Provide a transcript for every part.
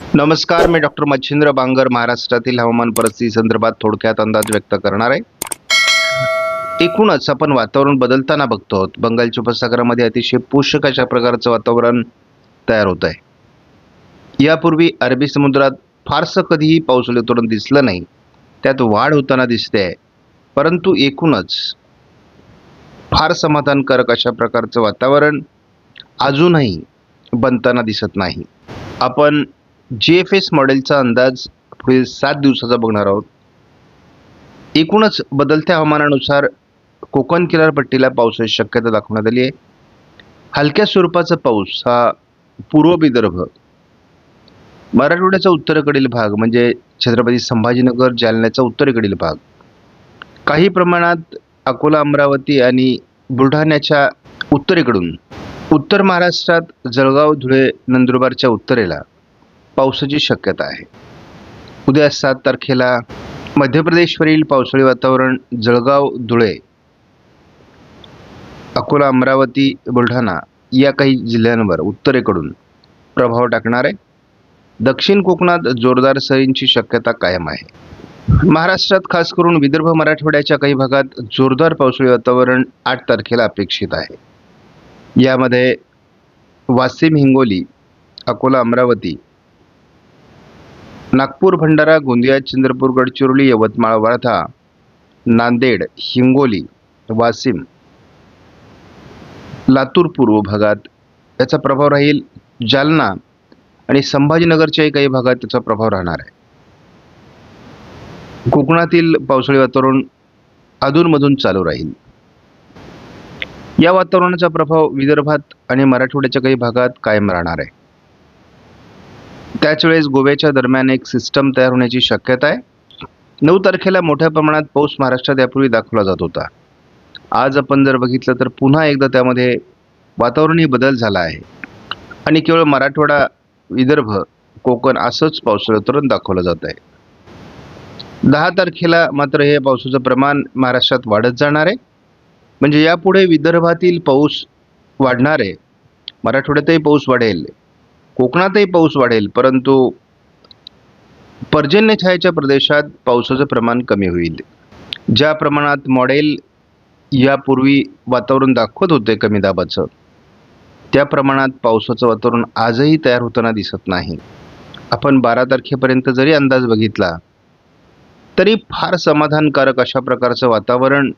नमस्कार मी डॉक्टर मच्छिंद्र बांगर महाराष्ट्रातील हवामान परिस्थिती संदर्भात थोडक्यात अंदाज व्यक्त करणार आहे. एकूणच आपण वातावरण बदलताना बघतो आहोत. बंगालच्या उपसागरामध्ये अतिशय पोषक अशा प्रकारचं वातावरण तयार होत आहे. यापूर्वी अरबी समुद्रात फारसं कधीही पाऊस वातावरण दिसलं नाही. त्यात वाढ होताना दिसते आहे. परंतु एकूणच फार समाधानकारक अशा प्रकारचं वातावरण अजूनही बनताना दिसत नाही. आपण जी एफ एस मॉडेलचा अंदाज पुढील सात दिवसाचा बघणार आहोत. एकूणच बदलत्या हवामानानुसार कोकण किनारपट्टीला पावसाची शक्यता दाखवण्यात आली आहे. हलक्या स्वरूपाचा पाऊस हा पूर्व विदर्भ मराठवाड्याचा उत्तरेकडील भाग म्हणजे छत्रपती संभाजीनगर जालन्याचा उत्तरेकडील भाग. काही प्रमाणात अकोला अमरावती आणि बुलढाण्याच्या उत्तरेकडून उत्तर महाराष्ट्रात जळगाव धुळे नंदुरबारच्या उत्तरेला पावसाची शक्यता आहे. उद्या सात तारखेला मध्य प्रदेशवरील पावसाळी वातावरण जळगाव धुळे अकोला अमरावती बुलढाणा या काही जिल्ह्यांवर उत्तरेकडून प्रभाव टाकणार आहे. दक्षिण कोकणात जोरदार सरींची शक्यता कायम आहे. महाराष्ट्रात खास करून विदर्भ मराठवाड्याच्या काही भागात जोरदार पावसाळी वातावरण आठ तारखेला अपेक्षित आहे. यामध्ये वासिम हिंगोली अकोला अमरावती नागपूर भंडारा गोंदिया चंद्रपूर गडचिरोली यवतमाळ वर्धा नांदेड हिंगोली वाशिम लातूर पूर्व भागात याचा प्रभाव राहील जालना आणि संभाजीनगरच्याही काही भागात त्याचा प्रभाव राहणार आहे. कोकणातील पावसाळी वातावरण अधूनमधून चालू राहील. या वातावरणाचा प्रभाव विदर्भात आणि मराठवाड्याच्या काही भागात कायम राहणार आहे. त्याच वेळेस गोव्याच्या दरम्यान एक सिस्टम तयार होण्याची शक्यता आहे. नऊ तारखेला मोठ्या प्रमाणात पाऊस महाराष्ट्रात यापूर्वी दाखवला जात होता. आज आपण जर बघितलं तर पुन्हा एकदा त्यामध्ये वातावरणही बदल झाला आहे. आणि केवळ मराठवाडा विदर्भ कोकण असंच पावसाळी तरण दाखवलं जात आहे. दहा तारखेला मात्र हे पावसाचं प्रमाण महाराष्ट्रात वाढत जाणार आहे. म्हणजे यापुढे विदर्भातील पाऊस वाढणार आहे. मराठवाड्यातही पाऊस वाढेल. कोकणातही पाऊस वाढेल परंतु पर्जन्य छायेच्या प्रदेशात पावसाचं प्रमाण कमी होईल. ज्या प्रमाणात मॉडेल यापूर्वी वातावरण दाखवत होते कमी दाबाचं त्या प्रमाणात पावसाचं वातावरण आजही तयार होताना दिसत नाही. आपण बारा तारखेपर्यंत जरी अंदाज बघितला तरी फार समाधानकारक अशा प्रकारचं वातावरण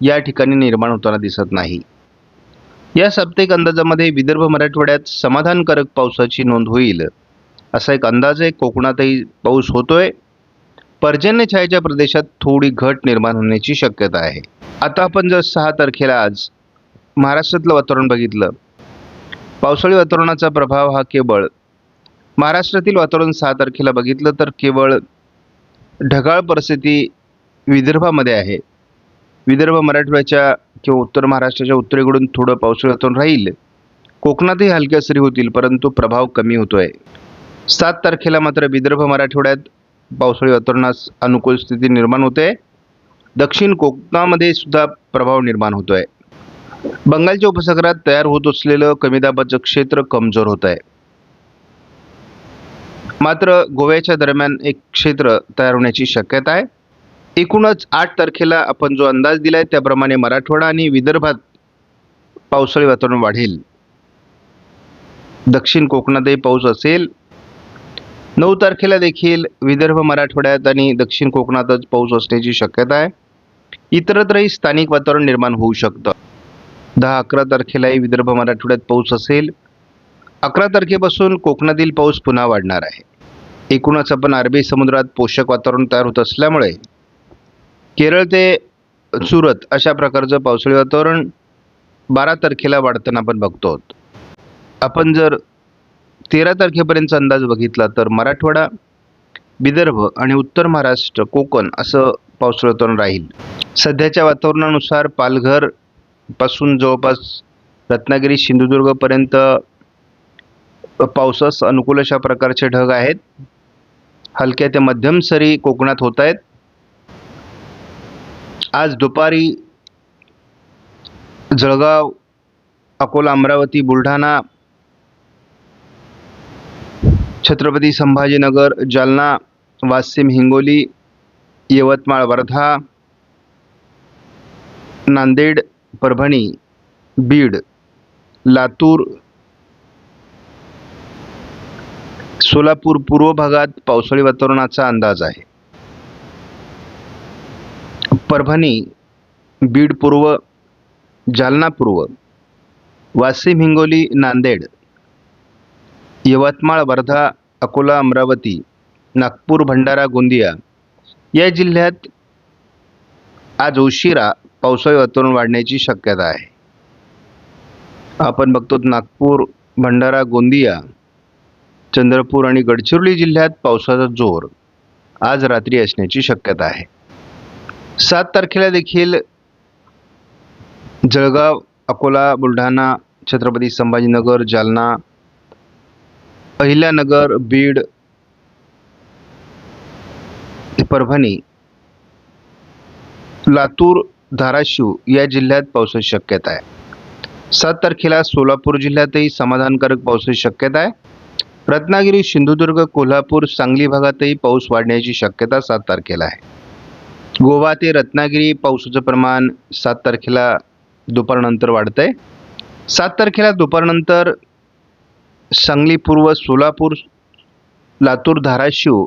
या ठिकाणी निर्माण होताना दिसत नाही. या साप्ताहिक अंदाजामध्ये विदर्भ मराठवाड्यात समाधानकारक पावसाची नोंद होईल. असा एक अंदाज आहे. कोकणातही पाऊस होतोय. पर्जन्य छायाच्या प्रदेशात थोडी घट निर्माण होण्याची शक्यता आहे. आता आपण जर सहा तारखेला आज महाराष्ट्रातलं वातावरण बघितलं. पावसाळी वातावरणाचा प्रभाव हा केवळ महाराष्ट्रातील वातावरण सहा तारखेला बघितलं तर केवळ ढगाळ परिस्थिती विदर्भामध्ये आहे. विदर्भ मराठवाड्याच्या किंवा उत्तर महाराष्ट्राच्या उत्तरेकडून थोडं पावसाळी राहील. कोकणातही हलक्या सरी होतील परंतु प्रभाव कमी होतोय. सात तारखेला मात्र विदर्भ मराठवाड्यात पावसाळी वातावरणास अनुकूल स्थिती निर्माण होते. दक्षिण कोकणामध्ये सुद्धा प्रभाव निर्माण होतोय. बंगालच्या उपसागरात तयार होत असलेलं कमी दाबाचं क्षेत्र कमजोर होत आहे मात्र गोव्याच्या दरम्यान एक क्षेत्र तयार होण्याची शक्यता आहे. एकूणच आठ तारखेला आपण जो अंदाज दिलाय त्याप्रमाणे मराठवाडा आणि विदर्भात पावसाळी वातावरण वाढेल. दक्षिण कोकणातही पाऊस असेल. नऊ तारखेला देखील विदर्भ मराठवाड्यात आणि दक्षिण कोकणातच पाऊस असण्याची शक्यता आहे. इतरत्रही स्थानिक वातावरण निर्माण होऊ शकतं. दहा अकरा तारखेलाही विदर्भ मराठवाड्यात पाऊस असेल. अकरा तारखेपासून कोकणातील पाऊस पुन्हा वाढणार आहे. एकूणच आपण अरबी समुद्रात पोषक वातावरण तयार होत असल्यामुळे केरळ ते सुरत अशा प्रकारचं पावसाळी वातावरण बारा तारखेला वाढताना आपण बघतो. आहोत आपण जर तेरा तारखेपर्यंतचा अंदाज बघितला तर मराठवाडा विदर्भ आणि उत्तर महाराष्ट्र कोकण असं पावसाळी वातावरण राहील. सध्याच्या वातावरणानुसार पालघरपासून जवळपास रत्नागिरी सिंधुदुर्गपर्यंत पावसास अनुकूल अशा प्रकारचे ढग आहेत. हलक्या ते मध्यम सरी कोकणात होत आहेत. आज दुपारी जळगाव अकोला अमरावती बुलढाणा छत्रपती संभाजीनगर जालना वाशिम हिंगोली यवतमाळ वर्धा नांदेड परभणी बीड लातूर सोलापूर पूर्व भागात पावसाळी वातावरणाचा अंदाज आहे. परभणी बीड पूर्व जालना पूर्व वाशिम हिंगोली नांदेड यवतमाळ वर्धा अकोला अमरावती नागपूर भंडारा गोंदिया या जिल्ह्यात आज उशिरा पावसाळी वातावरण वाढण्याची शक्यता आहे. आपण बघतो नागपूर भंडारा गोंदिया चंद्रपूर आणि गडचिरोली जिल्ह्यात पावसाचा जोर आज रात्री असण्याची शक्यता आहे. सात तारखेला देखील जळगाव अकोला बुलढाणा छत्रपती संभाजीनगर जालना अहिल्यानगर बीड परभणी लातूर धाराशिव या जिल्ह्यात पावसाची शक्यता आहे. सात तारखेला सोलापूर जिल्ह्यातही समाधानकारक पावसाची शक्यता आहे. रत्नागिरी सिंधुदुर्ग कोल्हापूर सांगली भागातही पाऊस वाढण्याची शक्यता सात तारखेला आहे. गोवा ते रत्नागिरी पावसाचं प्रमाण सात तारखेला दुपारनंतर वाढतं आहे सात तारखेला दुपारनंतर सांगली पूर्व सोलापूर लातूर धाराशिव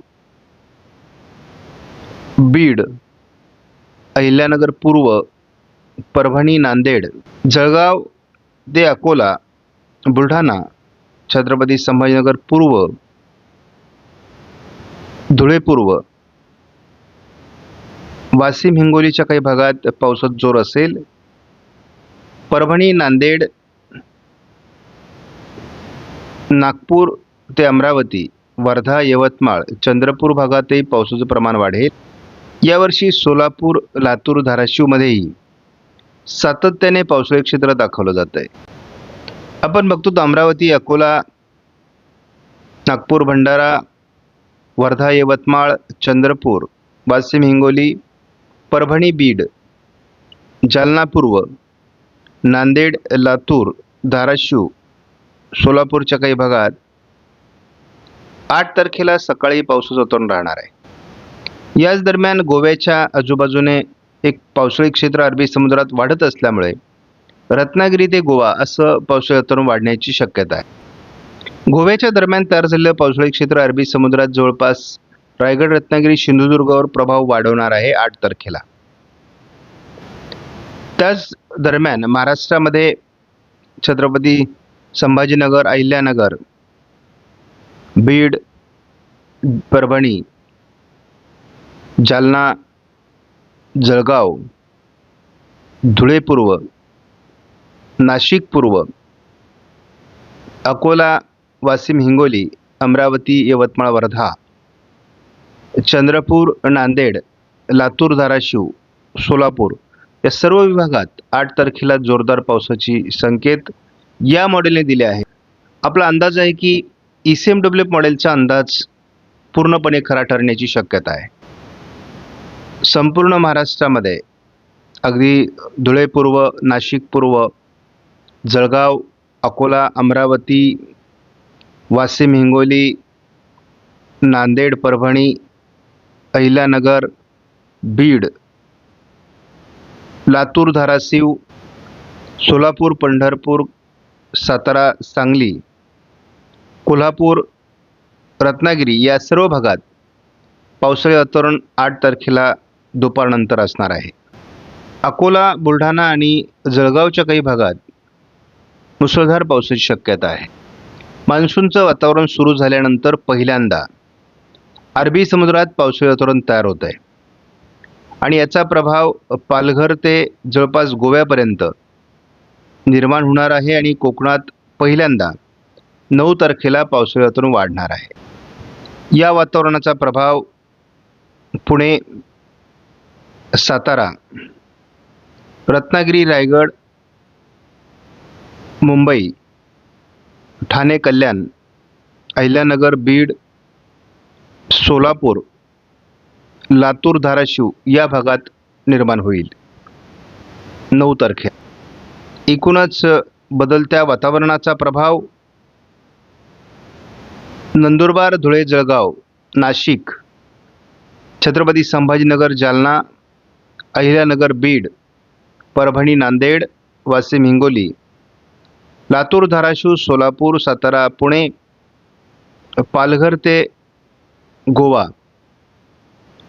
बीड अहिल्यानगर पूर्व परभणी नांदेड जळगाव ते अकोला बुलढाणा छत्रपती संभाजीनगर पूर्व धुळे पूर्व वाशिम हिंगोलीच्या काही भागात पावसात जोर असेल. परभणी नांदेड नागपूर ते अमरावती वर्धा यवतमाळ चंद्रपूर भागातही पावसाचं प्रमाण वाढेल. यावर्षी सोलापूर लातूर धाराशिवमध्येही सातत्याने पावसाळी क्षेत्र दाखवलं जात आहे आपण बघतो तर अमरावती अकोला नागपूर भंडारा वर्धा यवतमाळ चंद्रपूर वाशिम हिंगोली परभणी बीड जालना पूर्व नांदेड लातूर धाराशिव सोलापूरच्या काही भागात आठ तारखेला सकाळी पावसाचं तोंड राहणार आहे. याच दरम्यान गोव्याच्या आजूबाजूने एक पावसाळी क्षेत्र अरबी समुद्रात वाढत असल्यामुळे रत्नागिरी ते गोवा असं पावसाळी वातावरण वाढण्याची शक्यता आहे. गोव्याच्या दरम्यान तयार झालेलं पावसाळी क्षेत्र अरबी समुद्रात जवळपास रायगड रत्नागिरी सिंधुदुर्गावर प्रभाव वाढवणार आहे आठ तारखेला. त्याच दरम्यान महाराष्ट्रामध्ये छत्रपती संभाजीनगर अहिल्यानगर बीड परभणी जालना जळगाव धुळे पूर्व नाशिक पूर्व अकोला वाशिम हिंगोली अमरावती यवतमाळ वर्धा चंद्रपूर नांदेड लातूर धाराशिव सोलापूर या सर्व विभागात आठ तारखेला जोरदार पावसाची संकेत या मॉडेलने दिले आहे आपला अंदाज आहे की ई सी एम डब्ल्यू मॉडेलचा अंदाज पूर्णपणे खरा ठरण्याची शक्यता आहे. संपूर्ण महाराष्ट्रामध्ये अगदी धुळे पूर्व नाशिक पूर्व जळगाव अकोला अमरावती वाशिम हिंगोली नांदेड परभणी अहिल्यानगर बीड. लातूर धाराशिव सोलापूर पंढरपूर सातारा सांगली. कोल्हापूर रत्नागिरी या सर्व भागात पावसाळी वातावरण आठ तारखेला दुपारनंतर असणार आहे. अकोला बुलढाणा आणि जळगावच्या काही भागात मुसळधार पावसाची शक्यता आहे. मान्सूनचं वातावरण सुरू झाल्यानंतर पहिल्यांदा अरबी समुद्रात पावसाळी वातावरण तयार होत आहे. आणि याचा प्रभाव पालघर ते जवळपास गोव्यापर्यंत निर्माण होणार आहे आणि कोकणात पहिल्यांदा नऊ तारखेला पावसाळी वातावरण वाढणार आहे. या वातावरणाचा प्रभाव पुणे सातारा रत्नागिरी रायगड मुंबई ठाणे कल्याण अहिल्यानगर बीड सोलापूर लातूर धाराशिव या भागात निर्माण होईल. नऊ तारखे. एकूणच बदलत्या वातावरणाचा प्रभाव नंदुरबार धुळे जळगाव नाशिक छत्रपती संभाजीनगर जालना अहिल्यानगर बीड परभणी नांदेड वाशिम हिंगोली लातूर धाराशिव सोलापूर सातारा पुणे पालघर ते गोवा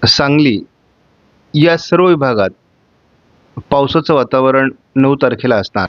सांगली या सर्व विभागात पावसाचं वातावरण नऊ तारखेला असणार.